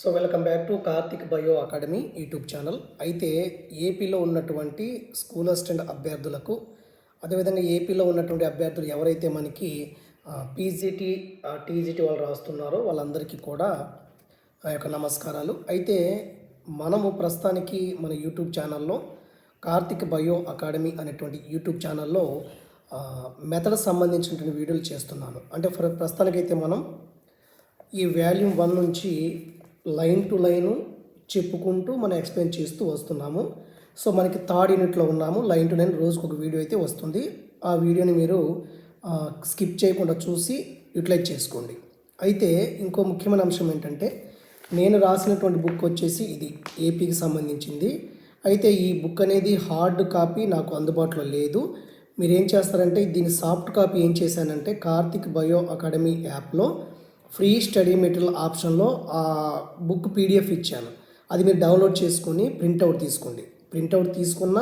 So welcome back to Karthik bio academy YouTube channel. అయితే ఏపీలో ఉన్నటువంటి స్కూల్ అసిస్టెంట్ అభ్యర్థులకు అదేవిధంగా ఏపీలో ఉన్నటువంటి అభ్యర్థులు ఎవరైతే మనకి పీజీటీ టీజీటీ వాళ్ళు రాస్తున్నారో వాళ్ళందరికీ కూడా ఆ యొక్క నమస్కారాలు. అయితే మనము ప్రస్తుతానికి మన యూట్యూబ్ ఛానల్లో కార్తిక్ బయో అకాడమీ అనేటువంటి యూట్యూబ్ ఛానల్లో మెథడ్ సంబంధించినటువంటి వీడియోలు చేస్తున్నాను. అంటే ఫర్ ప్రస్తుతానికైతే మనం ఈ వాల్యూమ్ వన్ నుంచి లైన్ టు లైన్ చెప్పుకుంటూ మనం ఎక్స్ప్లెయిన్ చేస్తూ వస్తున్నాము. సో మనకి థర్డ్ యూనిట్లో ఉన్నాము. లైన్ టు లైన్ రోజుకు ఒక వీడియో అయితే వస్తుంది. ఆ వీడియోని మీరు స్కిప్ చేయకుండా చూసి యూటిలైజ్ చేసుకోండి. అయితే ఇంకో ముఖ్యమైన అంశం ఏంటంటే నేను రాసినటువంటి బుక్ వచ్చేసి ఇది ఏపీకి సంబంధించింది. అయితే ఈ బుక్ అనేది హార్డ్ కాపీ నాకు అందుబాటులో లేదు. మీరు ఏం చేస్తారంటే దీని సాఫ్ట్ కాపీ ఏం చేశానంటే కార్తిక్ బయో అకాడమీ యాప్లో ఫ్రీ స్టడీ మెటీరియల్ ఆప్షన్లో ఆ బుక్ పీడిఎఫ్ ఇచ్చాను. అది మీరు డౌన్లోడ్ చేసుకొని ప్రింట్అవుట్ తీసుకోండి. ప్రింట్అవుట్ తీసుకున్న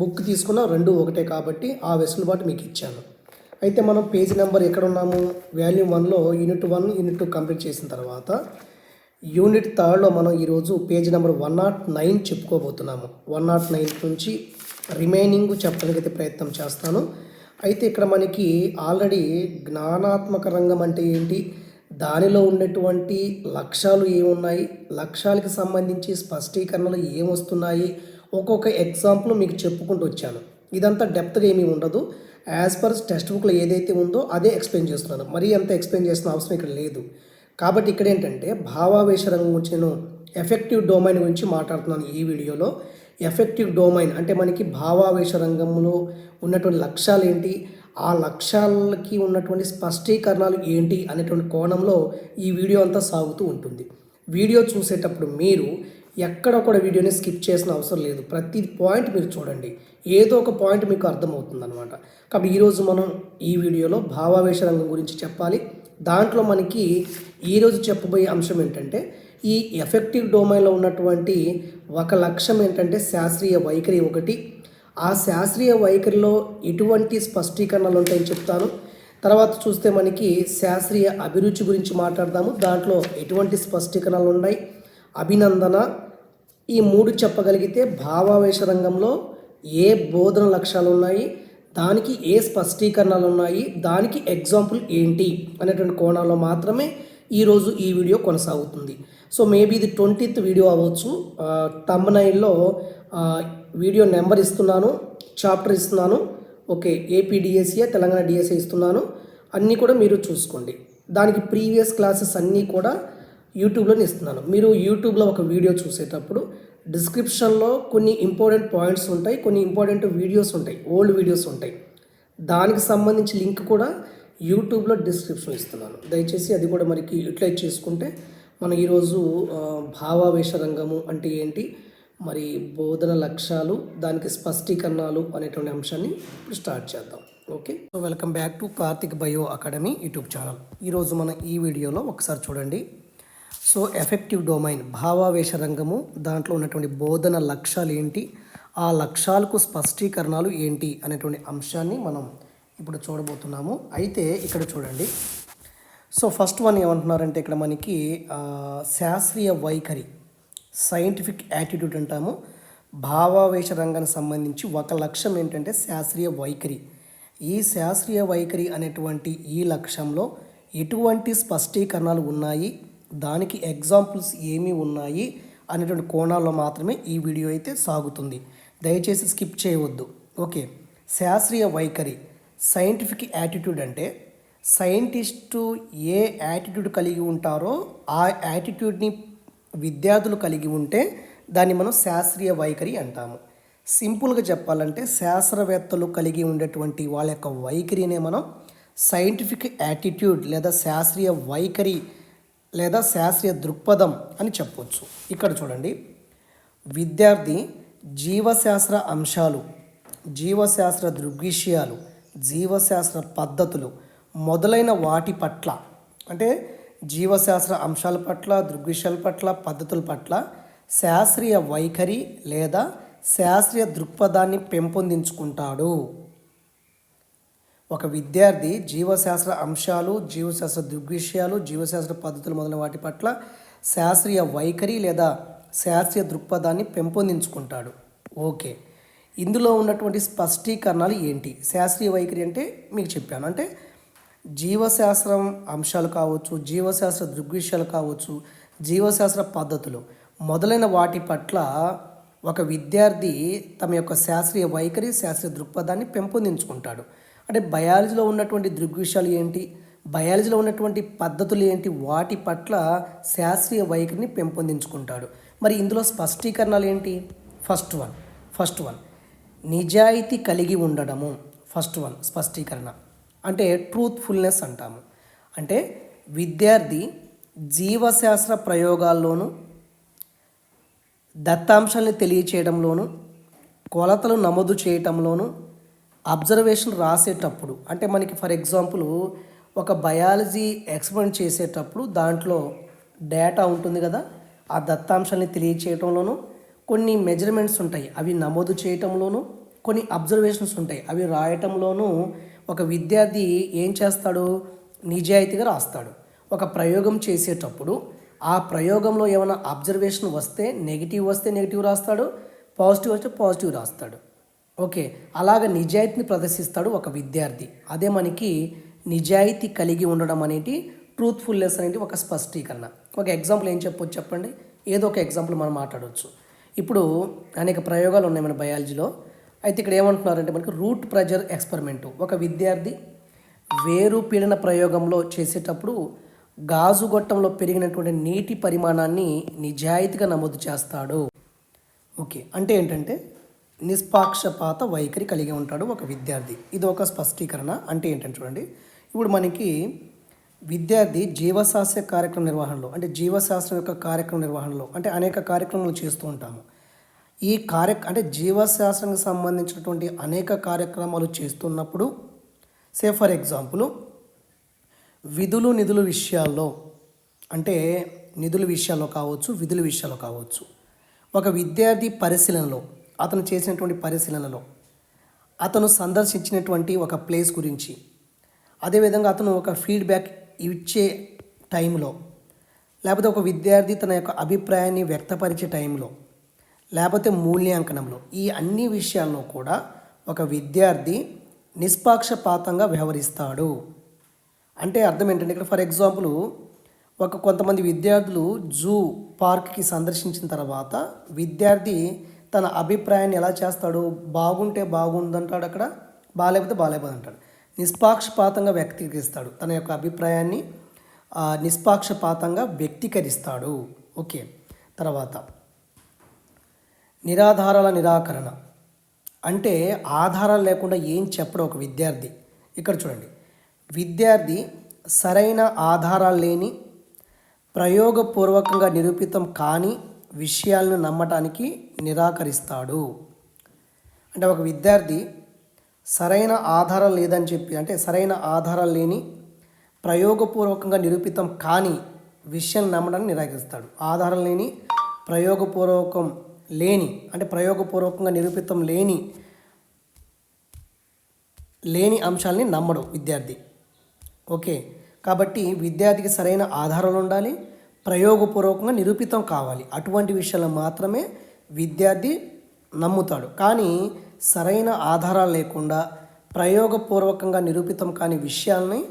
బుక్ తీసుకున్న రెండు ఒకటే కాబట్టి ఆ వెసులుబాటు మీకు ఇచ్చాను. అయితే మనం పేజ్ నెంబర్ ఎక్కడ ఉన్నాము? వాల్యూమ్ వన్లో unit one unit two complete చేసిన తర్వాత యూనిట్ థర్డ్లో మనం ఈరోజు page number one not nine చెప్పుకోబోతున్నాము. One not nine నుంచి రిమైనింగ్ చెప్పడానికి అయితే ప్రయత్నం చేస్తాను. అయితే ఇక్కడ మనకి ఆల్రెడీ జ్ఞానాత్మక రంగం అంటే ఏంటి? దానిలో ఉండేటువంటి లక్ష్యాలు ఏమున్నాయి? లక్ష్యాలకు సంబంధించి స్పష్టీకరణలు ఏమొస్తున్నాయి? ఒక్కొక్క ఎగ్జాంపుల్ మీకు చెప్పుకుంటూ వచ్చాను. ఇదంతా డెప్త్గా ఏమీ ఉండదు. యాజ్ పర్ టెక్స్ట్ బుక్లో ఏదైతే ఉందో అదే ఎక్స్ప్లెయిన్ చేస్తున్నాను. మరీ అంత ఎక్స్ప్లెయిన్ చేసిన అవసరం ఇక్కడ లేదు. కాబట్టి ఇక్కడ ఏంటంటే భావావేశ రంగం గురించి నేను ఎఫెక్టివ్ డొమైన్ గురించి మాట్లాడుతున్నాను ఈ వీడియోలో. ఎఫెక్టివ్ డొమైన్ అంటే మనకి భావావేశ రంగంలో ఉన్నటువంటి లక్ష్యాలు ఏంటి? ఆ లక్ష్యాలకి ఉన్నటువంటి స్పష్టీకరణలు ఏంటి? అనేటువంటి కోణంలో ఈ వీడియో అంతా సాగుతూ ఉంటుంది. వీడియో చూసేటప్పుడు మీరు ఎక్కడ కూడా వీడియోని స్కిప్ చేసిన అవసరం లేదు. ప్రతి పాయింట్ మీరు చూడండి. ఏదో ఒక పాయింట్ మీకు అర్థమవుతుంది అనమాట కాబట్టి ఈరోజు మనం ఈ వీడియోలో భావావేశ రంగం గురించి చెప్పాలి. దాంట్లో మనకి ఈరోజు చెప్పబోయే అంశం ఏంటంటే ఈ ఎఫెక్టివ్ డొమైన్లో ఉన్నటువంటి ఒక లక్ష్యం ఏంటంటే శాస్త్రీయ వైఖరి ఒకటి. ఆ శాస్త్రీయ వైఖరిలో ఎటువంటి స్పష్టీకరణలు ఉంటాయని చెప్తాను. తర్వాత చూస్తే మనకి శాస్త్రీయ అభిరుచి గురించి మాట్లాడదాము. దాంట్లో ఎటువంటి స్పష్టీకరణలు ఉన్నాయి? అభినందన. ఈ మూడు చెప్పగలిగితే భావావేశ రంగంలో ఏ బోధన లక్ష్యాలు ఉన్నాయి? దానికి ఏ స్పష్టీకరణలు ఉన్నాయి? దానికి ఎగ్జాంపుల్ ఏంటి? అనేటువంటి కోణంలో మాత్రమే ఈరోజు ఈ వీడియో కొనసాగుతుంది. సో మేబీ ఇది ట్వంటీత్ వీడియో అవ్వచ్చు. తమ్నైల్లో వీడియో నెంబర్ ఇస్తున్నాను చాప్టర్ ఇస్తున్నాను. Okay AP DSA Telangana DSA ఇస్తున్నాను. అన్నీ కూడా మీరు చూసుకోండి. దానికి ప్రీవియస్ క్లాసెస్ అన్నీ కూడా యూట్యూబ్లోనే ఇస్తున్నాను. మీరు యూట్యూబ్లో ఒక వీడియో చూసేటప్పుడు డిస్క్రిప్షన్లో కొన్ని ఇంపార్టెంట్ పాయింట్స్ ఉంటాయి కొన్ని ఇంపార్టెంట్ వీడియోస్ ఉంటాయి ఓల్డ్ వీడియోస్ ఉంటాయి. దానికి సంబంధించి లింక్ కూడా యూట్యూబ్లో డిస్క్రిప్షన్ ఇస్తున్నాను. దయచేసి అది కూడా మనకి యూటిలైజ్ చేసుకుంటే మనం ఈరోజు భావావేశ రంగము అంటే ఏంటి? మరి బోధన లక్ష్యాలు దానికి స్పష్టీకరణలు అనేటువంటి అంశాన్ని ఇప్పుడు స్టార్ట్ చేద్దాం. Okay? So welcome back to Karthik bio academy YouTube channel. ఈరోజు మన ఈ వీడియోలో ఒకసారి చూడండి. సో ఎఫెక్టివ్ డొమైన్ భావావేశ రంగము దాంట్లో ఉన్నటువంటి బోధన లక్ష్యాలు ఏంటి? ఆ లక్ష్యాలకు స్పష్టీకరణలు ఏంటి? అనేటువంటి అంశాన్ని మనం ఇప్పుడు చూడబోతున్నాము. అయితే ఇక్కడ చూడండి. సో ఫస్ట్ వన్ ఏమంటున్నారంటే ఇక్కడ మనకి శాస్త్రీయ వైఖరి సైంటిఫిక్ యాటిట్యూడ్ అంటాము. భావావేశ రంగానికి సంబంధించి ఒక లక్ష్యం ఏంటంటే శాస్త్రీయ వైఖరి. ఈ శాస్త్రీయ వైఖరి అనేటువంటి ఈ లక్ష్యంలో ఎటువంటి స్పష్టీకరణలు ఉన్నాయి? దానికి ఎగ్జాంపుల్స్ ఏమి ఉన్నాయి? అనేటువంటి కోణాల్లో మాత్రమే ఈ వీడియో అయితే సాగుతుంది. దయచేసి స్కిప్ చేయవద్దు. ఓకే. శాస్త్రీయ వైఖరి. సైంటిఫిక్ యాటిట్యూడ్ అంటే సైంటిస్టు ఏ యాటిట్యూడ్ కలిగి ఉంటారో ఆ యాటిట్యూడ్ని విద్యార్థులు కలిగి ఉంటే దాన్ని మనం శాస్త్రీయ వైఖరి అంటాము. సింపుల్గా చెప్పాలంటే శాస్త్రవేత్తలు కలిగి ఉండేటువంటి వాళ్ళ యొక్క వైఖరినే మనం సైంటిఫిక్ యాటిట్యూడ్ లేదా శాస్త్రీయ వైఖరి లేదా శాస్త్రీయ దృక్పథం అని చెప్పవచ్చు ఇక్కడ చూడండి. విద్యార్థి జీవశాస్త్ర అంశాలు జీవశాస్త్ర దృగ్విషయాలు జీవశాస్త్ర పద్ధతులు మొదలైన వాటి పట్ల అంటే జీవశాస్త్ర అంశాల పట్ల దృగ్విషయాల పట్ల పద్ధతుల పట్ల శాస్త్రీయ వైఖరి లేదా శాస్త్రీయ దృక్పథాన్ని పెంపొందించుకుంటాడు. ఒక విద్యార్థి జీవశాస్త్ర అంశాలు జీవశాస్త్ర దృగ్విషయాలు జీవశాస్త్ర పద్ధతులు మొదలైన వాటి పట్ల శాస్త్రీయ వైఖరి లేదా శాస్త్రీయ దృక్పథాన్ని పెంపొందించుకుంటాడు. ఓకే. ఇందులో ఉన్నటువంటి స్పష్టీకరణలు ఏంటి? శాస్త్రీయ వైఖరి అంటే మీకు చెప్పాను. అంటే జీవశాస్త్రం అంశాలు కావచ్చు జీవశాస్త్ర దృగ్విషయాలు కావచ్చు జీవశాస్త్ర పద్ధతులు మొదలైన వాటి పట్ల ఒక విద్యార్థి తమ యొక్క శాస్త్రీయ వైఖరి శాస్త్రీయ దృక్పథాన్ని పెంపొందించుకుంటాడు. అంటే బయాలజీలో ఉన్నటువంటి దృగ్విషయాలు ఏంటి? బయాలజీలో ఉన్నటువంటి పద్ధతులు ఏంటి? వాటి పట్ల శాస్త్రీయ వైఖరిని పెంపొందించుకుంటాడు. మరి ఇందులో స్పష్టీకరణలు ఏంటి? First one first one. నిజాయితీ కలిగి ఉండడము. ఫస్ట్ వన్ స్పష్టీకరణ. అంటే ట్రూత్ఫుల్నెస్ అంటాము. అంటే విద్యార్థి జీవశాస్త్ర ప్రయోగాల్లోనూ దత్తాంశాలను తెలియచేయడంలోను కొలతలు నమోదు చేయటంలోను అబ్జర్వేషన్ రాసేటప్పుడు అంటే మనకి ఫర్ ఎగ్జాంపుల్ ఒక బయాలజీ ఎక్స్పెరిమెంట్ చేసేటప్పుడు దాంట్లో డేటా ఉంటుంది కదా ఆ దత్తాంశాన్ని తెలియచేయటంలోను కొన్ని మెజర్మెంట్స్ ఉంటాయి. అవి నమోదు చేయటంలోనూ కొన్ని అబ్జర్వేషన్స్ ఉంటాయి. అవి రాయటంలోనూ ఒక విద్యార్థి ఏం చేస్తాడు? నిజాయితీగా రాస్తాడు. ఒక ప్రయోగం చేసేటప్పుడు ఆ ప్రయోగంలో ఏమైనా అబ్జర్వేషన్ వస్తే నెగిటివ్ వస్తే నెగిటివ్ రాస్తాడు పాజిటివ్ వస్తే పాజిటివ్ రాస్తాడు. ఓకే అలాగ నిజాయితీని ప్రదర్శిస్తాడు ఒక విద్యార్థి. అదే మనకి నిజాయితీ కలిగి ఉండడం అనేది ట్రూత్ఫుల్నెస్ అనేది ఒక స్పష్టీకరణ. ఒక ఎగ్జాంపుల్ ఏం చెప్పొచ్చు చెప్పండి? ఏదో ఒక ఎగ్జాంపుల్ మనం మాట్లాడవచ్చు ఇప్పుడు అనేక ప్రయోగాలు ఉన్నాయి మన బయాలజీలో. అయితే ఇక్కడ ఏమంటున్నారంటే మనకి రూట్ ప్రెజర్ ఎక్స్పెరిమెంట్. ఒక విద్యార్థి వేరు పీడన ప్రయోగంలో చేసేటప్పుడు గాజు గొట్టంలో పెరిగినటువంటి నీటి పరిమాణాన్ని నిజాయితీగా నమోదు చేస్తాడు. ఓకే అంటే ఏంటంటే నిష్పాక్షపాత వైఖరి కలిగి ఉంటాడు ఒక విద్యార్థి. ఇది ఒక స్పష్టీకరణ. అంటే ఏంటంటే చూడండి ఇప్పుడు మనకి విద్యార్థి జీవశాస్త్ర కార్యక్రమ నిర్వహణలో అంటే జీవశాస్త్రం యొక్క కార్యక్రమ నిర్వహణలో అంటే అనేక కార్యక్రమాలు చేస్తూ ఉంటాము. ఈ కార్య అంటే జీవశాస్త్రానికి సంబంధించినటువంటి అనేక కార్యక్రమాలు చేస్తున్నప్పుడు సే ఫర్ ఎగ్జాంపుల్ విధులు నిధుల విషయాల్లో అంటే నిధుల విషయాల్లో కావచ్చు విధుల విషయాల్లో కావచ్చు ఒక విద్యార్థి పరిశీలనలో అతను చేసినటువంటి పరిశీలనలో అతను సందర్శించినటువంటి ఒక ప్లేస్ గురించి అదేవిధంగా అతను ఒక ఫీడ్బ్యాక్ ఇచ్చే టైంలో లేకపోతే ఒక విద్యార్థి తన యొక్క అభిప్రాయాన్ని వ్యక్తపరిచే టైంలో లేకపోతే మూల్యాంకనంలో ఈ అన్ని విషయాల్లో కూడా ఒక విద్యార్థి నిష్పాక్షపాతంగా వ్యవహరిస్తాడు. అంటే అర్థం ఏంటంటే ఇక్కడ ఫర్ ఎగ్జాంపుల్ ఒక కొంతమంది విద్యార్థులు జూ పార్క్కి సందర్శించిన తర్వాత విద్యార్థి తన అభిప్రాయాన్ని ఎలా చేస్తాడు? బాగుంటే బాగుందంటాడు అక్కడ? బాగాలేకపోతే బాగాలేకపోతే అంటాడు నిష్పాక్షపాతంగా వ్యక్తీకరిస్తాడు. తన యొక్క అభిప్రాయాన్ని నిష్పాక్షపాతంగా వ్యక్తీకరిస్తాడు. ఓకే. తర్వాత నిరాధారాల నిరాకరణ. అంటే ఆధారాలు లేకుండా ఏం చెప్పడం ఒక విద్యార్థి. ఇక్కడ చూడండి. విద్యార్థి సరైన ఆధారాలు లేని ప్రయోగపూర్వకంగా నిరూపితం కాని విషయాలను నమ్మటానికి నిరాకరిస్తాడు. అంటే ఒక విద్యార్థి సరైన ఆధారం లేదని చెప్పి అంటే సరైన ఆధారాలు లేని ప్రయోగపూర్వకంగా నిరూపితం కాని విషయం నమ్మడాన్ని నిరాకరిస్తాడు. ఆధారం లేని ప్రయోగపూర్వకం లేని అంటే ప్రయోగపూర్వకంగా నిరూపితం లేని లేని అంశాలని నమ్మడు విద్యార్థి. ఓకే. కాబట్టి విద్యార్థికి సరైన ఆధారాలు ఉండాలి ప్రయోగపూర్వకంగా నిరూపితం కావాలి. అటువంటి విషయాలను మాత్రమే విద్యార్థి నమ్ముతాడు. కానీ సరైన ఆధారాలు లేకుండా ప్రయోగపూర్వకంగా నిరూపితం కాని విషయాల్ని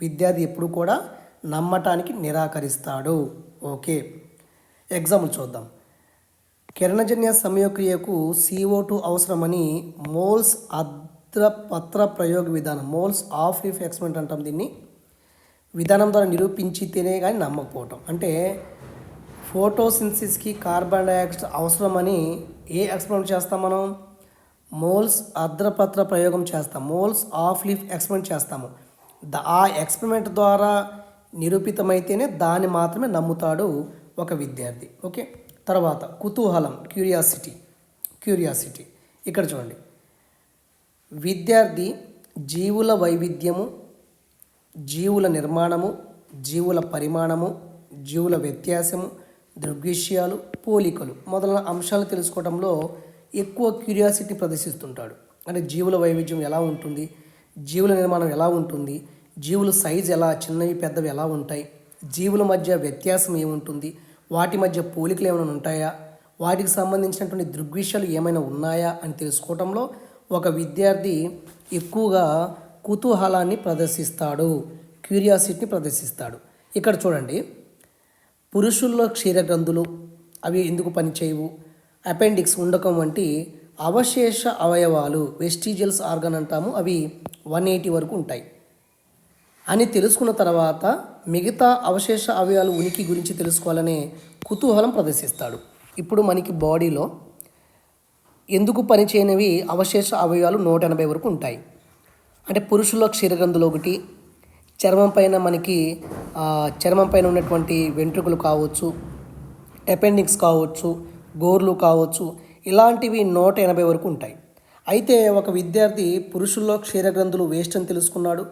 విద్యార్థి ఎప్పుడు కూడా నమ్మటానికి నిరాకరిస్తాడు. ఓకే. ఎగ్జాంపుల్ చూద్దాం. కిరణజన్య సమయక్రియకు సిఓ టూ అవసరమని మోల్స్ అద్రపత్ర ప్రయోగ విధానం మోల్స్ ఆఫ్ లీఫ్ ఎక్స్పెరిమెంట్ అంటాం దీన్ని. విధానం ద్వారా నిరూపించితేనే కానీ నమ్మకపోవటం. అంటే ఫోటోసిన్సిస్కి కార్బన్ డైఆక్సైడ్ అవసరమని ఏ ఎక్స్పెరిమెంట్ చేస్తాం మనం? మోల్స్ అద్రపత్ర ప్రయోగం చేస్తాం. మోల్స్ ఆఫ్ లీఫ్ ఎక్స్పెరిమెంట్ చేస్తాము. ద ఆ ఎక్స్పెరిమెంట్ ద్వారా నిరూపితమైతేనే దాన్ని మాత్రమే నమ్ముతాడు ఒక విద్యార్థి. ఓకే? తర్వాత కుతూహలం క్యూరియాసిటీ క్యూరియాసిటీ ఇక్కడ చూడండి. విద్యార్థి జీవుల వైవిధ్యము జీవుల నిర్మాణము జీవుల పరిమాణము జీవుల వ్యత్యాసము దృగ్విషయాలు పోలికలు మొదలైన అంశాలు తెలుసుకోవడంలో ఎక్కువ క్యూరియాసిటీ ప్రదర్శిస్తుంటాడు. అంటే జీవుల వైవిధ్యం ఎలా ఉంటుంది? జీవుల నిర్మాణం ఎలా ఉంటుంది? జీవుల సైజు ఎలా చిన్నవి పెద్దవి ఎలా ఉంటాయి? జీవుల మధ్య వ్యత్యాసం ఏముంటుంది? వాటి మధ్య పోలికలు ఏమైనా ఉంటాయా? వాటికి సంబంధించినటువంటి దృగ్విషయాలు ఏమైనా ఉన్నాయా? అని తెలుసుకోవడంలో ఒక విద్యార్థి ఎక్కువగా కుతూహలాన్ని ప్రదర్శిస్తాడు క్యూరియాసిటీని ప్రదర్శిస్తాడు. ఇక్కడ చూడండి. పురుషుల్లో క్షీరగ్రంథులు అవి ఎందుకు పనిచేయవు? అపెండిక్స్ ఉండకం వంటి అవశేష అవయవాలు వెస్టిజియల్స్ ఆర్గన్ అంటాము అవి వన్ ఎయిటీ వరకు ఉంటాయి. అని తెలుసుకున్న తర్వాత మిగతా అవశేష అవయాలు ఉనికి గురించి తెలుసుకోవాలనే కుతూహలం ప్రదర్శిస్తాడు. ఇప్పుడు మనకి బాడీలో ఎందుకు పనిచేయనివి అవశేష అవయవాలు నూట ఎనభై వరకు ఉంటాయి. అంటే పురుషుల్లో క్షీరగంధులు ఒకటి చర్మం పైన మనకి చర్మం పైన ఉన్నటువంటి వెంట్రుకలు కావచ్చు అపెండిక్స్ కావచ్చు గోర్లు కావచ్చు ఇలాంటివి నూట ఎనభై వరకు ఉంటాయి. అయితే ఒక విద్యార్థి పురుషుల్లో క్షీరగ్రంథులు వేస్ట్ అని తెలుసుకున్నాడు.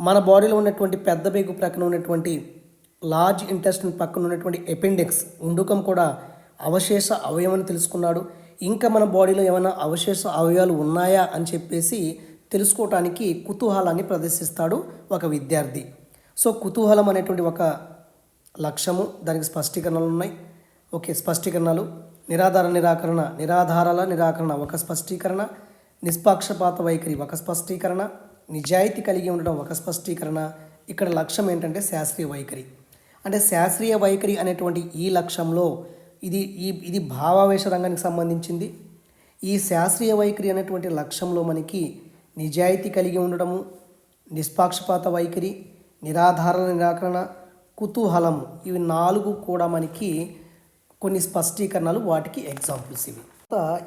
మన బాడీలో ఉన్నటువంటి పెద్ద పేగు ప్రక్కన ఉన్నటువంటి లార్జ్ ఇంటెస్టిన్ పక్కన ఉన్నటువంటి అపెండిక్స్ ఉండుకం కూడా అవశేష అవయవని తెలుసుకున్నాడు. ఇంకా మన బాడీలో ఏమైనా అవశేష అవయవాలు ఉన్నాయా అని చెప్పేసి తెలుసుకోవటానికి కుతూహలాన్ని ప్రదర్శిస్తాడు ఒక విద్యార్థి. సో కుతూహలం అనేటువంటి ఒక లక్ష్యము దానికి స్పష్టీకరణలు ఉన్నాయి. ఓకే స్పష్టీకరణలు. నిరాధార నిరాకరణ నిరాధారాల నిరాకరణ ఒక స్పష్టీకరణ. నిష్పాక్షపాత వైఖరి ఒక స్పష్టీకరణ. నిజాయితీ కలిగి ఉండడం ఒక స్పష్టీకరణ. ఇక్కడ లక్ష్యం ఏంటంటే శాస్త్రీయ వైఖరి. అంటే శాస్త్రీయ వైఖరి అనేటువంటి ఈ లక్ష్యంలో ఇది ఈ ఇది భావావేశ రంగానికి సంబంధించింది. ఈ శాస్త్రీయ వైఖరి అనేటువంటి లక్ష్యంలో మనకి నిజాయితీ కలిగి ఉండడము నిష్పాక్షపాత వైఖరి నిరాధార నిరాకరణ కుతూహలం ఇవి నాలుగు కూడా మనకి కొన్ని స్పష్టీకరణలు వాటికి ఎగ్జాంపుల్స్ ఇవి.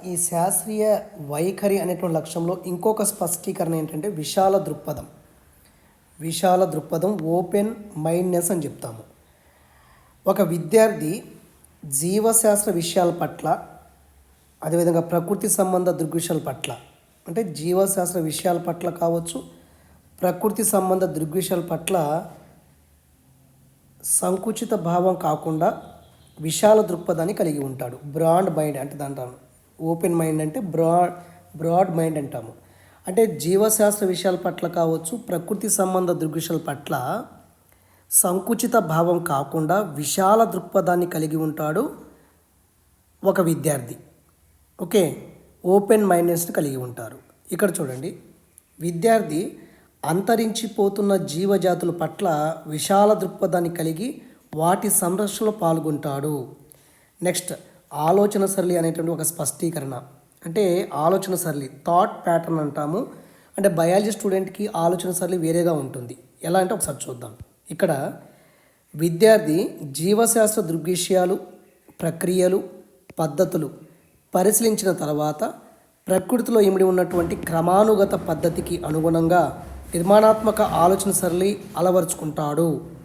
ఈ శాస్త్రీయ వైఖరి అనేటువంటి లక్ష్యంలో ఇంకొక స్పష్టీకరణ ఏంటంటే విశాల దృక్పథం. విశాల దృక్పథం ఓపెన్ మైండ్నెస్ అని చెప్తాము. ఒక విద్యార్థి జీవశాస్త్ర విషయాల పట్ల అదేవిధంగా ప్రకృతి సంబంధ దృగ్విషయాల పట్ల అంటే జీవశాస్త్ర విషయాల పట్ల కావచ్చు ప్రకృతి సంబంధ దృగ్విషయాల పట్ల సంకుచిత భావం కాకుండా విశాల దృక్పథాన్ని కలిగి ఉంటాడు. బ్రాండ్ మైండ్ అంటే దాంట్లో ఓపెన్ మైండ్ అంటే బ్రాడ్ బ్రాడ్ మైండ్ అంటాము. అంటే జీవశాస్త్ర విషయాల పట్ల కావచ్చు ప్రకృతి సంబంధ దృగ్విషయాల పట్ల సంకుచిత భావం కాకుండా విశాల దృక్పథాన్ని కలిగి ఉంటాడు ఒక విద్యార్థి. ఓకే? ఓపెన్ మైండెడ్స్ని కలిగి ఉంటారు. ఇక్కడ చూడండి. విద్యార్థి అంతరించిపోతున్న జీవజాతుల పట్ల విశాల దృక్పథాన్ని కలిగి వాటి సంరక్షణలో పాల్గొంటాడు. నెక్స్ట్ ఆలోచన సరళి అనేటువంటి ఒక స్పష్టీకరణ. అంటే ఆలోచన సరళి థాట్ ప్యాటర్న్ అంటాము. అంటే బయాలజీ స్టూడెంట్కి ఆలోచన సరళి వేరేగా ఉంటుంది. ఎలా అంటే ఒకసారి చూద్దాం. ఇక్కడ విద్యార్థి జీవశాస్త్ర దృగ్విషయాలు ప్రక్రియలు పద్ధతులు పరిశీలించిన తర్వాత ప్రకృతిలో ఇమిడి ఉన్నటువంటి క్రమానుగత పద్ధతికి అనుగుణంగా నిర్మాణాత్మక ఆలోచన సరళి అలవరుచుకుంటాడు.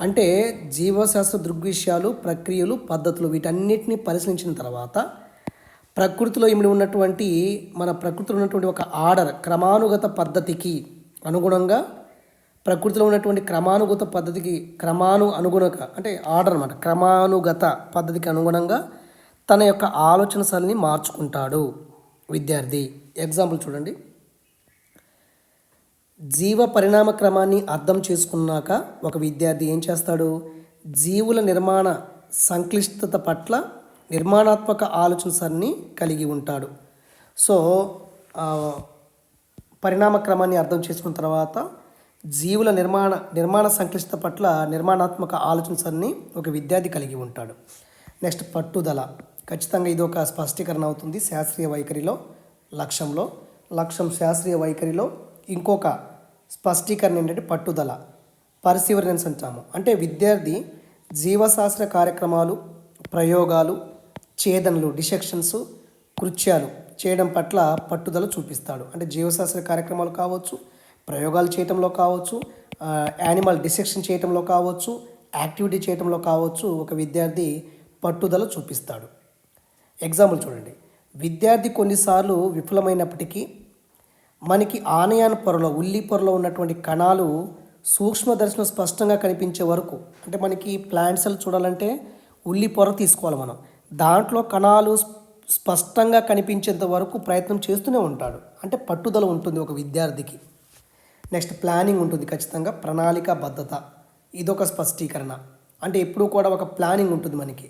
అంటే జీవశాస్త్ర దృగ్విషయాలు ప్రక్రియలు పద్ధతులు వీటన్నిటిని పరిశీలించిన తర్వాత ప్రకృతిలో ఇమిడి ఉన్నటువంటి మన ప్రకృతిలో ఉన్నటువంటి ఒక ఆర్డర్ క్రమానుగత పద్ధతికి అనుగుణంగా ప్రకృతిలో ఉన్నటువంటి క్రమానుగత పద్ధతికి క్రమాను అనుగుణక అంటే ఆర్డర్ అనమాట క్రమానుగత పద్ధతికి అనుగుణంగా తన యొక్క ఆలోచన సరళిని మార్చుకుంటాడు. విద్యార్థి ఎగ్జాంపుల్ చూడండి. జీవ పరిణామ క్రమాన్ని అర్థం చేసుకున్నాక ఒక విద్యార్థి ఏం చేస్తాడు? జీవుల నిర్మాణ సంక్లిష్టత పట్ల నిర్మాణాత్మక ఆలోచన సరళిని కలిగి ఉంటాడు. సో పరిణామ క్రమాన్ని అర్థం చేసుకున్న తర్వాత జీవుల నిర్మాణ నిర్మాణ సంక్లిష్టత పట్ల నిర్మాణాత్మక ఆలోచన సరళిని ఒక విద్యార్థి కలిగి ఉంటాడు. నెక్స్ట్ పట్టుదల. ఖచ్చితంగా ఇది ఒక స్పష్టీకరణ అవుతుంది శాస్త్రీయ వైఖరిలో లక్ష్యంలో. లక్ష్యం శాస్త్రీయ వైఖరిలో. ఇంకొక స్పష్టీకరణ ఏంటంటే పట్టుదల పర్సివరెన్స్ అంటాము అంటే విద్యార్థి జీవశాస్త్ర కార్యక్రమాలు ప్రయోగాలు ఛేదనలు డిసెక్షన్స్ కృత్యాలు చేయడం పట్ల పట్టుదల చూపిస్తాడు. అంటే జీవశాస్త్ర కార్యక్రమాలు కావచ్చు ప్రయోగాలు చేయటంలో కావచ్చు యానిమల్ డిసెక్షన్ చేయటంలో కావచ్చు యాక్టివిటీ చేయటంలో కావచ్చు ఒక విద్యార్థి పట్టుదల చూపిస్తాడు. ఎగ్జాంపుల్ చూడండి. విద్యార్థి కొన్నిసార్లు విఫలమైనప్పటికీ మనకి ఆనయాన పొరలో ఉల్లి పొరలో ఉన్నటువంటి కణాలు సూక్ష్మదర్శనం స్పష్టంగా కనిపించే వరకు అంటే మనకి ప్లాంట్స్ చూడాలంటే ఉల్లి పొర తీసుకోవాలి మనం. దాంట్లో కణాలు స్పష్టంగా కనిపించేంత వరకు ప్రయత్నం చేస్తూనే ఉంటాడు. అంటే పట్టుదల ఉంటుంది ఒక విద్యార్థికి. నెక్స్ట్ ప్లానింగ్ ఉంటుంది ఖచ్చితంగా ప్రణాళిక బద్ధత. ఇదొక స్పష్టీకరణ. అంటే ఎప్పుడూ కూడా ఒక ప్లానింగ్ ఉంటుంది మనకి.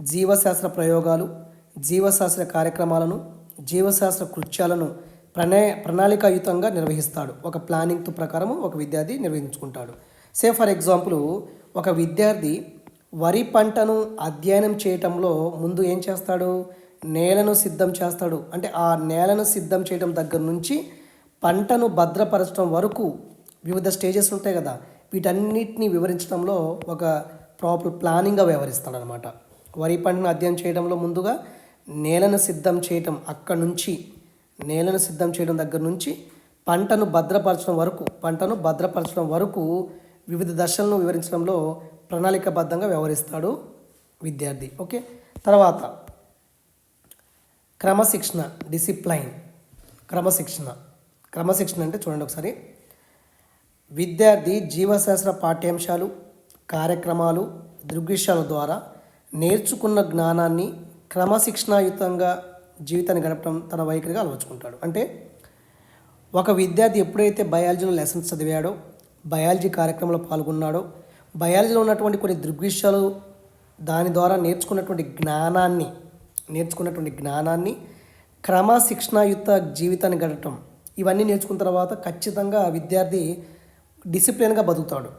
జీవశాస్త్ర ప్రయోగాలు జీవశాస్త్ర కార్యక్రమాలను జీవశాస్త్ర కృత్యాలను ప్రణా ప్రణాళికాయుతంగా నిర్వహిస్తాడు. ఒక ప్లానింగ్తో ప్రకారం ఒక విద్యార్థి నిర్వహించుకుంటాడు. సే ఫర్ ఎగ్జాంపుల్ ఒక విద్యార్థి వరి పంటను అధ్యయనం చేయటంలో ముందు ఏం చేస్తాడు? నేలను సిద్ధం చేస్తాడు. అంటే ఆ నేలను సిద్ధం చేయడం దగ్గర నుంచి పంటను భద్రపరచడం వరకు వివిధ స్టేజెస్ ఉంటాయి కదా. వీటన్నిటిని వివరించడంలో ఒక ప్రాపర్ ప్లానింగ్గా వ్యవహరిస్తాడు అనమాట వరి పంటను అధ్యయనం చేయడంలో ముందుగా నేలను సిద్ధం చేయటం అక్కడి నుంచి నేలను సిద్ధం చేయడం దగ్గర నుంచి పంటను భద్రపరచడం వరకు పంటను భద్రపరచడం వరకు వివిధ దశలను వివరించడంలో ప్రణాళికబద్ధంగా వ్యవహరిస్తాడు విద్యార్థి. ఓకే? తర్వాత క్రమశిక్షణ డిసిప్లైన్. క్రమశిక్షణ. క్రమశిక్షణ అంటే చూడండి ఒకసారి. విద్యార్థి జీవశాస్త్ర పాఠ్యాంశాలు కార్యక్రమాలు దృగ్విషయాల ద్వారా నేర్చుకున్న జ్ఞానాన్ని క్రమశిక్షణాయుతంగా జీవితాన్ని గడపడం తన వైఖరిగా అలవచ్చుకుంటాడు అంటే ఒక విద్యార్థి ఎప్పుడైతే బయాలజీలో లెసన్స్ చదివాడో బయాలజీ కార్యక్రమంలో పాల్గొన్నాడో బయాలజీలో ఉన్నటువంటి కొన్ని దృగ్విషయాలు దాని ద్వారా నేర్చుకున్నటువంటి జ్ఞానాన్ని నేర్చుకున్నటువంటి జ్ఞానాన్ని క్రమశిక్షణాయుత జీవితాన్ని గడపటం ఇవన్నీ నేర్చుకున్న తర్వాత ఖచ్చితంగా విద్యార్థి డిసిప్లిన్గా బతుకుతాడు.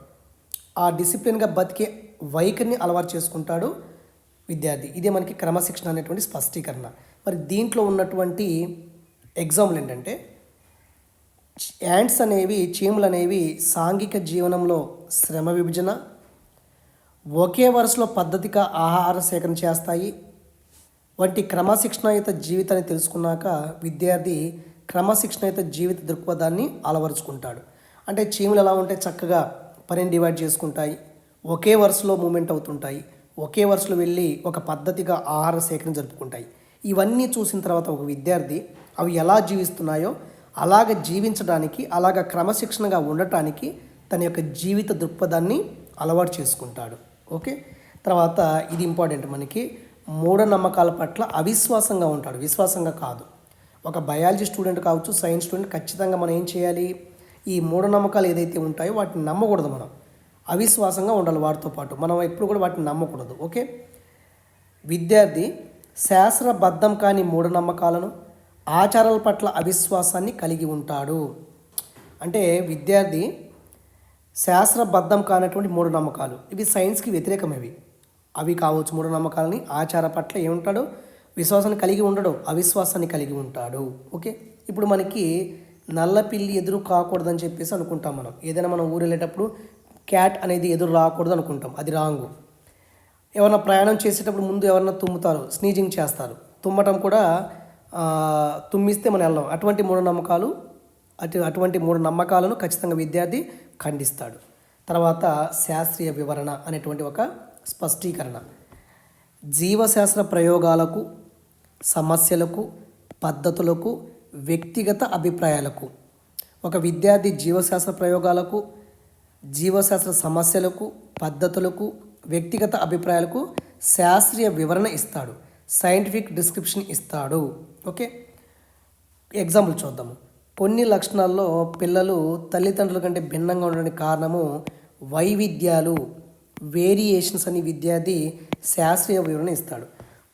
ఆ డిసిప్లిన్గా బతికే వైఖరిని అలవాటు చేసుకుంటాడు విద్యార్థి. ఇదే మనకి క్రమశిక్షణ అనేటువంటి స్పష్టీకరణ. మరి దీంట్లో ఉన్నటువంటి ఎగ్జాంపుల్ ఏంటంటే యాంట్స్ అనేవి చీములు అనేవి సాంఘిక జీవనంలో శ్రమ విభజన ఒకే వరుసలో పద్ధతిగా ఆహార సేకరణ చేస్తాయి. వంటి క్రమశిక్షణయుత జీవితాన్ని తెలుసుకున్నాక విద్యార్థి క్రమశిక్షణయుత జీవిత దృక్పథాన్ని అలవరుచుకుంటాడు. అంటే చీములు ఎలా ఉంటే చక్కగా పనిని డివైడ్ చేసుకుంటాయి. ఒకే వరుసలో మూమెంట్ అవుతుంటాయి. ఒకే వరుసలో వెళ్ళి ఒక పద్ధతిగా ఆహార సేకరణ జరుపుకుంటాయి. ఇవన్నీ చూసిన తర్వాత ఒక విద్యార్థి అవి ఎలా జీవిస్తున్నాయో అలాగ జీవించడానికి అలాగ క్రమశిక్షణగా ఉండటానికి తన యొక్క జీవిత దృక్పథాన్ని అలవాటు చేసుకుంటాడు. ఓకే? తర్వాత ఇది ఇంపార్టెంట్ మనకి. మూఢనమ్మకాల పట్ల అవిశ్వాసంగా ఉంటాడు. విశ్వాసంగా కాదు. ఒక బయాలజీ స్టూడెంట్ కావచ్చు సైన్స్ స్టూడెంట్ ఖచ్చితంగా మనం ఏం చేయాలి? ఈ మూఢనమ్మకాలు ఏదైతే ఉంటాయో వాటిని నమ్మకూడదు మనం. అవిశ్వాసంగా ఉండాలి వాటితో పాటు. మనం ఎప్పుడు కూడా వాటిని నమ్మకూడదు. ఓకే? విద్యార్థి శాస్త్రబద్ధం కాని మూఢనమ్మకాలను ఆచారాల పట్ల అవిశ్వాసాన్ని కలిగి ఉంటాడు. అంటే విద్యార్థి శాస్త్రబద్ధం కానటువంటి మూఢనమ్మకాలు ఇవి సైన్స్కి వ్యతిరేకమైనవి అవి కావచ్చు మూఢనమ్మకాలని ఆచార పట్ల ఏముంటాడు? విశ్వాసాన్ని కలిగి ఉండడు అవిశ్వాసాన్ని కలిగి ఉంటాడు. ఓకే? ఇప్పుడు మనకి నల్ల పిల్లి ఎదురు కాకూడదని చెప్పేసి అనుకుంటాం మనం. ఏదైనా మనం ఊరు వెళ్ళేటప్పుడు క్యాట్ అనేది ఎదురు రాకూడదు అనుకుంటాం అది రాంగు. ఎవరైనా ప్రయాణం చేసేటప్పుడు ముందు ఎవరైనా తుమ్ముతారు స్నీజింగ్ చేస్తారు. తుమ్మటం కూడా తుమ్మిస్తే మనం వెళ్ళాం అటువంటి మూఢనమ్మకాలు అటు అటువంటి మూఢ నమ్మకాలను ఖచ్చితంగా విద్యార్థి ఖండిస్తాడు. తర్వాత శాస్త్రీయ వివరణ అనేటువంటి ఒక స్పష్టీకరణ. జీవశాస్త్ర ప్రయోగాలకు సమస్యలకు పద్ధతులకు వ్యక్తిగత అభిప్రాయాలకు ఒక విద్యార్థి జీవశాస్త్ర ప్రయోగాలకు జీవశాస్త్ర సమస్యలకు పద్ధతులకు వ్యక్తిగత అభిప్రాయాలకు శాస్త్రీయ వివరణ ఇస్తాడు. సైంటిఫిక్ డిస్క్రిప్షన్ ఇస్తాడు. ఓకే? ఎగ్జాంపుల్ చూద్దాము. కొన్ని లక్షణాల్లో పిల్లలు తల్లిదండ్రుల కంటే భిన్నంగా ఉండడానికి కారణము వైవిధ్యాలు. వేరియేషన్స్ అని విద్యార్థి శాస్త్రీయ వివరణ ఇస్తాడు.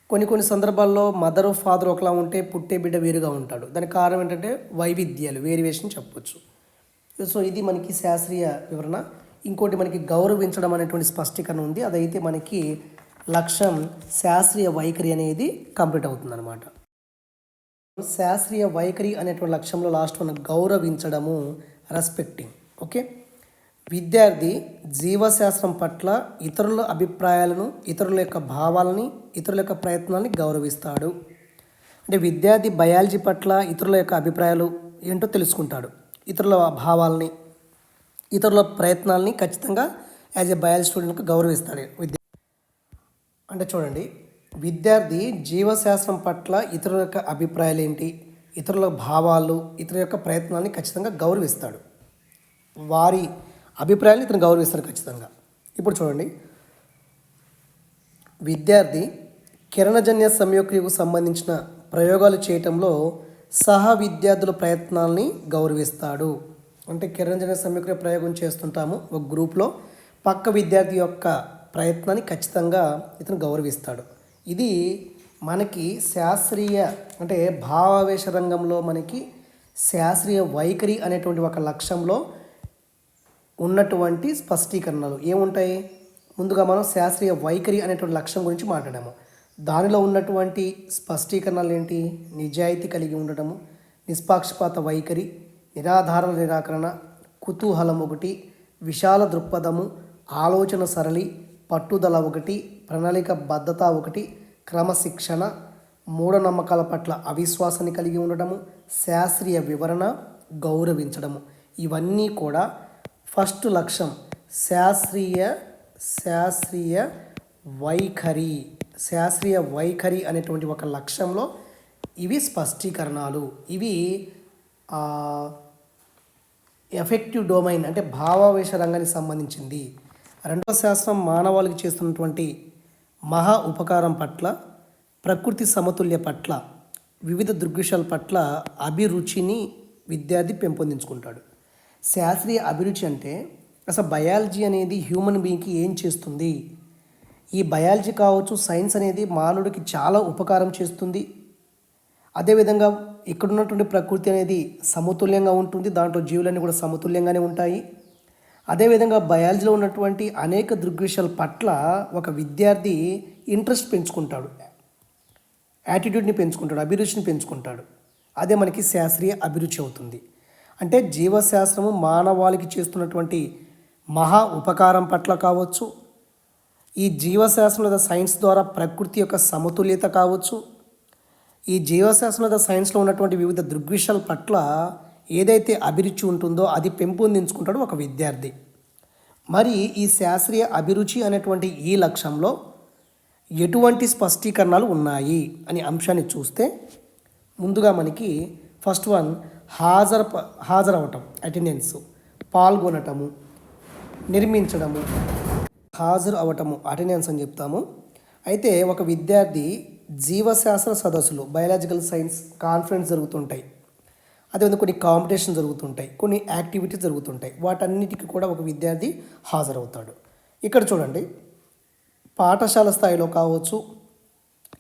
కొన్ని కొన్ని సందర్భాల్లో మదర్ ఫాదర్ ఒకలా ఉంటే పుట్టే బిడ్డ వేరుగా ఉంటాడు. దానికి కారణం ఏంటంటే వైవిధ్యాలు వేరియేషన్ చెప్పొచ్చు. సో ఇది మనకి శాస్త్రీయ వివరణ. ఇంకోటి మనకి గౌరవించడం అనేటువంటి స్పష్టీకరణ ఉంది. అదైతే మనకి లక్ష్యం శాస్త్రీయ వైఖరి అనేది కంప్లీట్ అవుతుందన్నమాట. శాస్త్రీయ వైఖరి అనేటువంటి లక్ష్యంలో లాస్ట్ మన గౌరవించడము రెస్పెక్టింగ్ ఓకే విద్యార్థి జీవశాస్త్రం పట్ల ఇతరుల అభిప్రాయాలను ఇతరుల యొక్క భావాలని ఇతరుల యొక్క ప్రయత్నాన్ని గౌరవిస్తాడు. అంటే విద్యార్థి బయాలజీ పట్ల ఇతరుల యొక్క అభిప్రాయాలు ఏంటో తెలుసుకుంటాడు. ఇతరుల భావాలని ఇతరుల ప్రయత్నాలని ఖచ్చితంగా యాజ్ ఎ బయాలజీ స్టూడెంట్కి గౌరవిస్తాడు విద్య అంటే చూడండి విద్యార్థి జీవశాస్త్రం పట్ల ఇతరుల యొక్క అభిప్రాయాలు ఏంటి ఇతరుల భావాలు ఇతరుల యొక్క ప్రయత్నాన్ని ఖచ్చితంగా గౌరవిస్తాడు. వారి అభిప్రాయాన్ని ఇతను గౌరవిస్తాడు ఖచ్చితంగా. ఇప్పుడు చూడండి విద్యార్థి కిరణజన్య సంయోక్రియకు సంబంధించిన ప్రయోగాలు చేయటంలో సహ విద్యార్థుల ప్రయత్నాల్ని గౌరవిస్తాడు. అంటే కిరణజన సమీకరణ ప్రయోగం చేస్తుంటాము ఒక గ్రూప్లో. పక్క విద్యార్థి యొక్క ప్రయత్నాన్ని ఖచ్చితంగా ఇతను గౌరవిస్తాడు. ఇది మనకి శాస్త్రీయ అంటే భావావేశ రంగంలో మనకి శాస్త్రీయ వైఖరి అనేటువంటి ఒక లక్ష్యంలో ఉన్నటువంటి స్పష్టీకరణలు ఏముంటాయి? ముందుగా మనం శాస్త్రీయ వైఖరి అనేటువంటి లక్ష్యం గురించి మాట్లాడాము. దానిలో ఉన్నటువంటి స్పష్టీకరణలు ఏంటి నిజాయితీ కలిగి ఉండటము నిష్పాక్షపాత వైఖరి నిరాధారణ నిరాకరణ కుతూహలం ఒకటి విశాల దృక్పథము ఆలోచన సరళి పట్టుదల ఒకటి ప్రణాళిక బద్ధత ఒకటి క్రమశిక్షణ మూఢనమ్మకాల పట్ల అవిశ్వాసాన్ని కలిగి ఉండటము శాస్త్రీయ వివరణ గౌరవించడము. ఇవన్నీ కూడా ఫస్ట్ లక్ష్యం శాస్త్రీయ శాస్త్రీయ వైఖరి శాస్త్రీయ వైఖరి అనేటువంటి ఒక లక్ష్యంలో ఇవి స్పష్టీకరణాలు. ఇవి ఎఫెక్టివ్ డొమైన్ అంటే భావావేశ రంగానికి సంబంధించింది. రెండవ శాస్త్రం మానవాళికి చేస్తున్నటువంటి మహా ఉపకారం పట్ల ప్రకృతి సమతుల్య పట్ల వివిధ దృగ్విషయాల పట్ల అభిరుచిని విద్యార్థి పెంపొందించుకుంటాడు. శాస్త్రీయ అభిరుచి అంటే అసలు బయాలజీ అనేది హ్యూమన్ బీయింగ్కి ఏం చేస్తుంది? ఈ బయాలజీ కావచ్చు సైన్స్ అనేది మానవుడికి చాలా ఉపకారం చేస్తుంది. అదేవిధంగా ఇక్కడ ఉన్నటువంటి ప్రకృతి అనేది సమతుల్యంగా ఉంటుంది దాంట్లో జీవులన్నీ కూడా సమతుల్యంగానే ఉంటాయి. అదేవిధంగా బయాలజీలో ఉన్నటువంటి అనేక దృగ్విషయాల పట్ల ఒక విద్యార్థి ఇంట్రెస్ట్ పెంచుకుంటాడు. యాటిట్యూడ్ని పెంచుకుంటాడు అభిరుచిని పెంచుకుంటాడు. అదే మనకి శాస్త్రీయ అభిరుచి అవుతుంది. అంటే జీవశాస్త్రము మానవాళికి చేస్తున్నటువంటి మహా ఉపకారం పట్ల కావచ్చు ఈ జీవశాస్త్రం లేదా సైన్స్ ద్వారా ప్రకృతి యొక్క సమతుల్యత కావచ్చు ఈ జీవశాస్త్రం సైన్స్లో ఉన్నటువంటి వివిధ దృగ్విషయాల పట్ల ఏదైతే అభిరుచి ఉంటుందో అది పెంపొందించుకుంటాడు ఒక విద్యార్థి. మరి ఈ శాస్త్రీయ అభిరుచి అనేటువంటి ఈ లక్ష్యంలో ఎటువంటి స్పష్టీకరణలు ఉన్నాయి అనే అంశాన్ని చూస్తే ముందుగా మనకి ఫస్ట్ వన్ హాజరు హాజరవటం అటెండెన్స్ పాల్గొనటము నిర్మించడము హాజరు అవటము అటెండెన్స్ అని చెప్తాము. అయితే ఒక విద్యార్థి జీవశాస్త్ర సదస్సులు బయాలజికల్ సైన్స్ కాన్ఫరెన్స్ జరుగుతుంటాయి. అదేవిధంగా కొన్ని కాంపిటీషన్ జరుగుతుంటాయి కొన్ని యాక్టివిటీస్ జరుగుతుంటాయి. వాటన్నిటికీ కూడా ఒక విద్యార్థి హాజరవుతాడు. ఇక్కడ చూడండి పాఠశాల స్థాయిలో కావచ్చు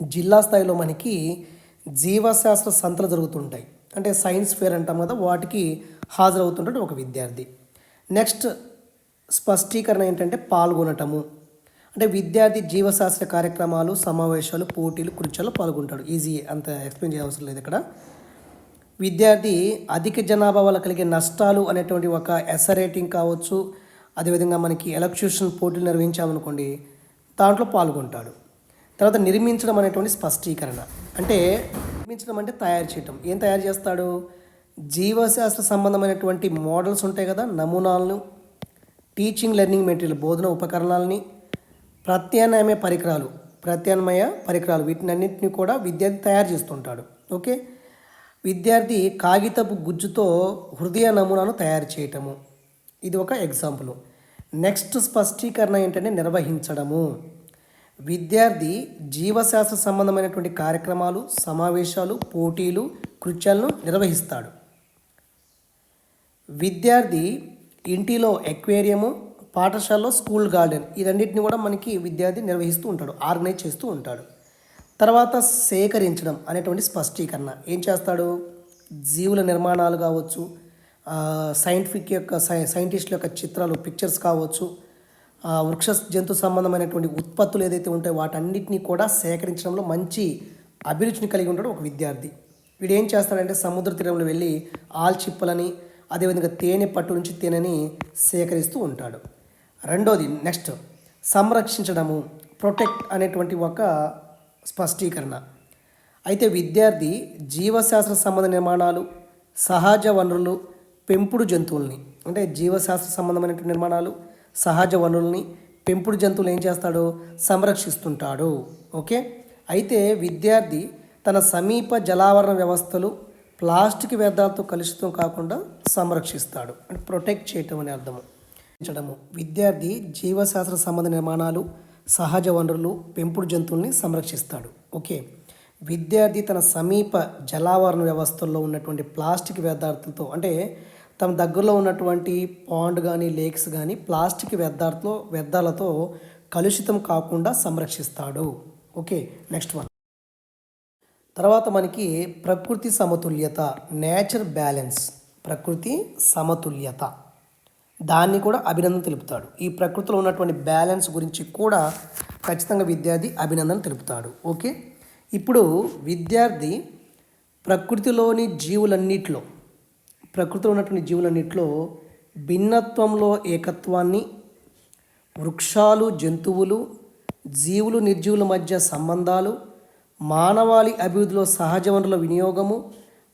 జిల్లా స్థాయిలో మనకి జీవశాస్త్ర సంతలు జరుగుతుంటాయి. అంటే సైన్స్ ఫేర్ అంటాం కదా వాటికి హాజరవుతుంటాడు ఒక విద్యార్థి. నెక్స్ట్ స్పష్టీకరణ ఏంటంటే పాల్గొనటము. అంటే విద్యార్థి జీవశాస్త్ర కార్యక్రమాలు సమావేశాలు పోటీలు కృత్యాలు పాల్గొంటాడు. ఈజీ అంత ఎక్స్ప్లెయిన్ చేయవసరం లేదు ఇక్కడ. విద్యార్థి అధిక జనాభా వల్ల కలిగే నష్టాలు అనేటువంటి ఒక ఎసరేటింగ్ కావచ్చు అదేవిధంగా మనకి ఎలక్ట్యూషన్ పోటీలు నిర్వహించామనుకోండి దాంట్లో పాల్గొంటాడు. తర్వాత నిర్మించడం అనేటువంటి స్పష్టీకరణ. అంటే నిర్మించడం అంటే తయారు చేయటం. ఏం తయారు చేస్తాడు? జీవశాస్త్ర సంబంధమైనటువంటి మోడల్స్ ఉంటాయి కదా నమూనాలను టీచింగ్ లెర్నింగ్ మెటీరియల్ బోధన ఉపకరణాలని ప్రత్యామ్నాయ పరికరాలు ప్రత్యామ్నాయ పరికరాలు వీటినన్నింటినీ కూడా విద్యార్థి తయారు చేస్తుంటాడు. ఓకే? విద్యార్థి కాగితపు గుజ్జుతో హృదయ నమూనాను తయారు చేయటము. ఇది ఒక ఎగ్జాంపుల్. నెక్స్ట్ స్పష్టీకరణ ఏంటంటే నిర్వహించడము. విద్యార్థి జీవశాస్త్ర సంబంధమైనటువంటి కార్యక్రమాలు సమావేశాలు పోటీలు కృత్యాలను నిర్వహిస్తాడు. విద్యార్థి ఇంటిలో ఎక్వేరియము పాఠశాలలో స్కూల్ గార్డెన్ ఈ రెండింటిని కూడా మనకి విద్యార్థి నిర్వహిస్తూ ఉంటాడు ఆర్గనైజ్ చేస్తూ ఉంటాడు. తర్వాత సేకరించడం అనేటువంటి స్పష్టీకరణ. ఏం చేస్తాడు? జీవుల నిర్మాణాలు కావచ్చు సైంటిఫిక్ యొక్క సై సైంటిస్టుల యొక్క చిత్రాలు పిక్చర్స్ కావచ్చు ఆ, వృక్ష జంతు సంబంధమైనటువంటి ఉత్పత్తులు ఏదైతే ఉంటాయో వాటన్నిటిని కూడా సేకరించడంలో మంచి అభిరుచిని కలిగి ఉంటాడు ఒక విద్యార్థి. వీడు ఏం చేస్తాడంటే సముద్ర తీరంలో వెళ్ళి ఆల్చిప్పలని అదేవిధంగా తేనె పట్టు నుంచి తేనెని సేకరిస్తూ ఉంటాడు. రెండోది నెక్స్ట్ సంరక్షించడము ప్రొటెక్ట్ అనేటువంటి ఒక స్పష్టీకరణ. అయితే విద్యార్థి జీవశాస్త్ర సంబంధ నిర్మాణాలు సహజ వనరులు పెంపుడు జంతువుల్ని అంటే జీవశాస్త్ర సంబంధమైనటువంటి నిర్మాణాలు సహజ వనరుల్ని పెంపుడు జంతువులు ఏం చేస్తాడు? సంరక్షిస్తుంటాడు. ఓకే? అయితే విద్యార్థి తన సమీప జలావరణ వ్యవస్థలు ప్లాస్టిక్ వ్యర్థాలతో కలుషితం కాకుండా సంరక్షిస్తాడు. అంటే ప్రొటెక్ట్ చేయటం అనే అర్థము. పెంచడము విద్యార్థి జీవశాస్త్ర సంబంధ నిర్మాణాలు సహజ వనరులు పెంపుడు జంతువుల్ని సంరక్షిస్తాడు. ఓకే. విద్యార్థి తన సమీప జలావరణ వ్యవస్థల్లో ఉన్నటువంటి ప్లాస్టిక్ వ్యర్థార్థులతో అంటే తమ దగ్గరలో ఉన్నటువంటి పాండ్ కానీ లేక్స్ కానీ ప్లాస్టిక్ వ్యర్థాలతో వ్యర్థాలతో కలుషితం కాకుండా సంరక్షిస్తాడు. ఓకే. Next one. తర్వాత మనకి ప్రకృతి సమతుల్యత నేచర్ బ్యాలెన్స్. ప్రకృతి సమతుల్యత. దాన్ని కూడా అభినందన తెలుపుతాడు. ఈ ప్రకృతిలో ఉన్నటువంటి బ్యాలెన్స్ గురించి కూడా ఖచ్చితంగా విద్యార్థి అభినందన తెలుపుతాడు. ఓకే? ఇప్పుడు విద్యార్థి ప్రకృతిలోని జీవులన్నిటిలో ప్రకృతిలో ఉన్నటువంటి జీవులన్నిటిలో భిన్నత్వంలో ఏకత్వాన్ని వృక్షాలు జంతువులు జీవులు నిర్జీవుల మధ్య సంబంధాలు మానవాళి అభివృద్ధిలో సహజ వనరుల వినియోగము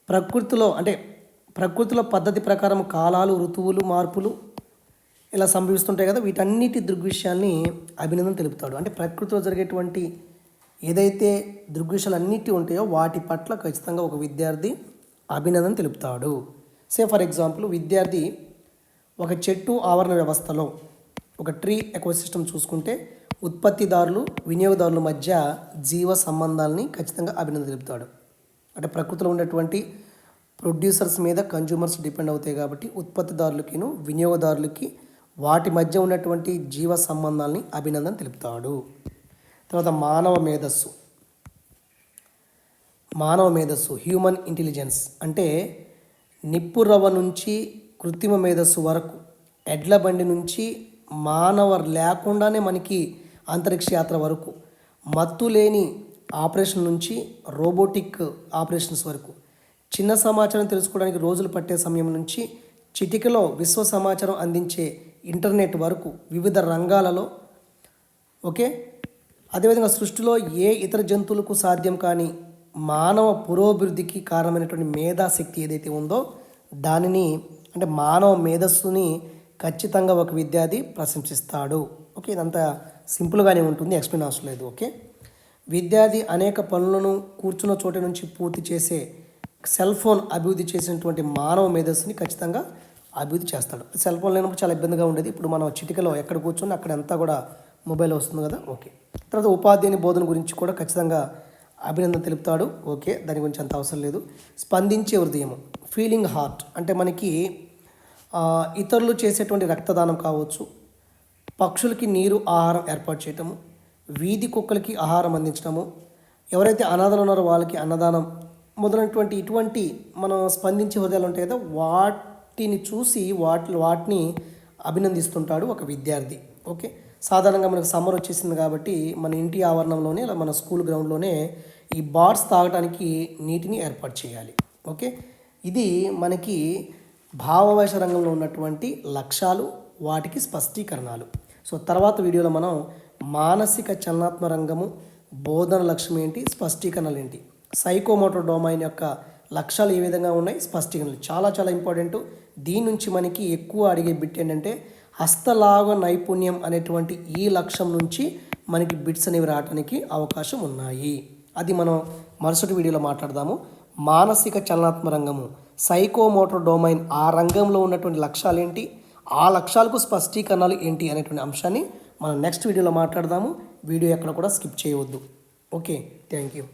ప్రకృతిలో అంటే ప్రకృతిలో పద్ధతి ప్రకారం కాలాలు ఋతువులు మార్పులు ఇలా సంభవిస్తుంటాయి కదా వీటన్నిటి దృగ్విషయాల్ని అభినందన తెలుపుతాడు. అంటే ప్రకృతిలో జరిగేటువంటి ఏదైతే దృగ్విషయాలు అన్నిటి ఉంటాయో వాటి పట్ల ఖచ్చితంగా ఒక విద్యార్థి అభినందన తెలుపుతాడు. సే ఫర్ ఎగ్జాంపుల్ విద్యార్థి ఒక చెట్టు ఆవరణ వ్యవస్థలో ఒక ట్రీ ఎకోసిస్టమ్ చూసుకుంటే ఉత్పత్తిదారులు వినియోగదారుల మధ్య జీవ సంబంధాలని ఖచ్చితంగా అభినందన తెలుపుతాడు. అంటే ప్రకృతిలో ఉన్నటువంటి ప్రొడ్యూసర్స్ మీద కన్జ్యూమర్స్ డిపెండ్ అవుతాయి కాబట్టి ఉత్పత్తిదారులకిను వినియోగదారులకి వాటి మధ్య ఉన్నటువంటి జీవ సంబంధాలని అభినందన తెలుపుతాడు. తర్వాత మానవ మేధస్సు. మానవ మేధస్సు హ్యూమన్ ఇంటెలిజెన్స్ అంటే నిప్పు రవ్వ నుంచి కృత్రిమ మేధస్సు వరకు ఎడ్ల బండి నుంచి మానవ లేకుండానే మనకి అంతరిక్ష యాత్ర వరకు మత్తు లేని ఆపరేషన్ నుంచి రోబోటిక్ ఆపరేషన్స్ వరకు చిన్న సమాచారం తెలుసుకోవడానికి రోజులు పట్టే సమయం నుంచి చిటికలో విశ్వ సమాచారం అందించే ఇంటర్నెట్ వరకు వివిధ రంగాలలో ఓకే? అదేవిధంగా సృష్టిలో ఏ ఇతర జంతువులకు సాధ్యం కాని మానవ పురోభివృద్ధికి కారణమైనటువంటి మేధాశక్తి ఏదైతే ఉందో దానిని అంటే మానవ మేధస్సుని ఖచ్చితంగా ఒక విద్యార్థి ప్రశంసిస్తాడు. ఓకే? ఇదంతా సింపుల్గానే ఉంటుంది ఎక్స్ప్లెయిన్ అవసరం లేదు ఓకే? విద్యార్థి అనేక పనులను కూర్చున్న చోట నుంచి పూర్తి చేసే సెల్ ఫోన్ అభివృద్ధి చేసినటువంటి మానవ మేధస్సుని ఖచ్చితంగా అభివృద్ధి చేస్తాడు. సెల్ ఫోన్ లేనప్పుడు చాలా ఇబ్బందిగా ఉండేది. ఇప్పుడు మనం చిటికలో ఎక్కడ కూర్చొని అక్కడ అంతా కూడా మొబైల్ వస్తుంది కదా? ఓకే. తర్వాత ఉపాధ్యాయుని బోధన గురించి కూడా ఖచ్చితంగా అభినందన తెలుపుతాడు. ఓకే. దాని గురించి అంత అవసరం లేదు. స్పందించే హృదయం ఫీలింగ్ హార్ట్ అంటే మనకి ఇతరులు చేసేటువంటి రక్తదానం కావచ్చు పక్షులకి నీరు ఆహారం ఏర్పాటు చేయటము వీధి కుక్కలకి ఆహారం అందించడము ఎవరైతే అనాథలు ఉన్నారో వాళ్ళకి అన్నదానం మొదలైనటువంటి ఇటువంటి మనం స్పందించే హృదయాలు ఉంటాయి కదా వాటిని చూసి వాటి వాటిని అభినందిస్తుంటాడు ఒక విద్యార్థి. ఓకే? సాధారణంగా మనకు సమ్మర్ వచ్చేసింది కాబట్టి మన ఇంటి ఆవరణంలోనే ఇలా మన స్కూల్ గ్రౌండ్లోనే ఈ బార్స్ తాగడానికి నీటిని ఏర్పాటు చేయాలి. ఓకే? ఇది మనకి భావవేశ రంగంలో ఉన్నటువంటి లక్ష్యాలు వాటికి స్పష్టీకరణలు. సో తర్వాత వీడియోలో మనం మానసిక చలనాత్మ రంగము బోధన లక్ష్యం ఏంటి స్పష్టీకరణలు ఏంటి? సైకోమోటర్ డొమైన్ యొక్క లక్ష్యాలు ఏ విధంగా ఉన్నాయి? స్పష్టీకరణలు చాలా చాలా ఇంపార్టెంట్. దీని నుంచి మనకి ఎక్కువ అడిగే బిట్ ఏంటంటే హస్తలాగ నైపుణ్యం అనేటువంటి ఈ లక్ష్యం నుంచి మనకి బిట్స్ అనేవి రావడానికి అవకాశం ఉన్నాయి. అది మనం మరుసటి వీడియోలో మాట్లాడదాము. మానసిక చలనాత్మ రంగము. సైకోమోటర్ డొమైన్ ఆ రంగంలో ఉన్నటువంటి లక్ష్యాలు ఏంటి? ఆ లక్ష్యాలకు స్పష్టీకరణలు ఏంటి అనేటువంటి అంశాన్ని మనం నెక్స్ట్ వీడియోలో మాట్లాడదాము. వీడియో ఎక్కడ కూడా స్కిప్ చేయవద్దు. Okay thank you.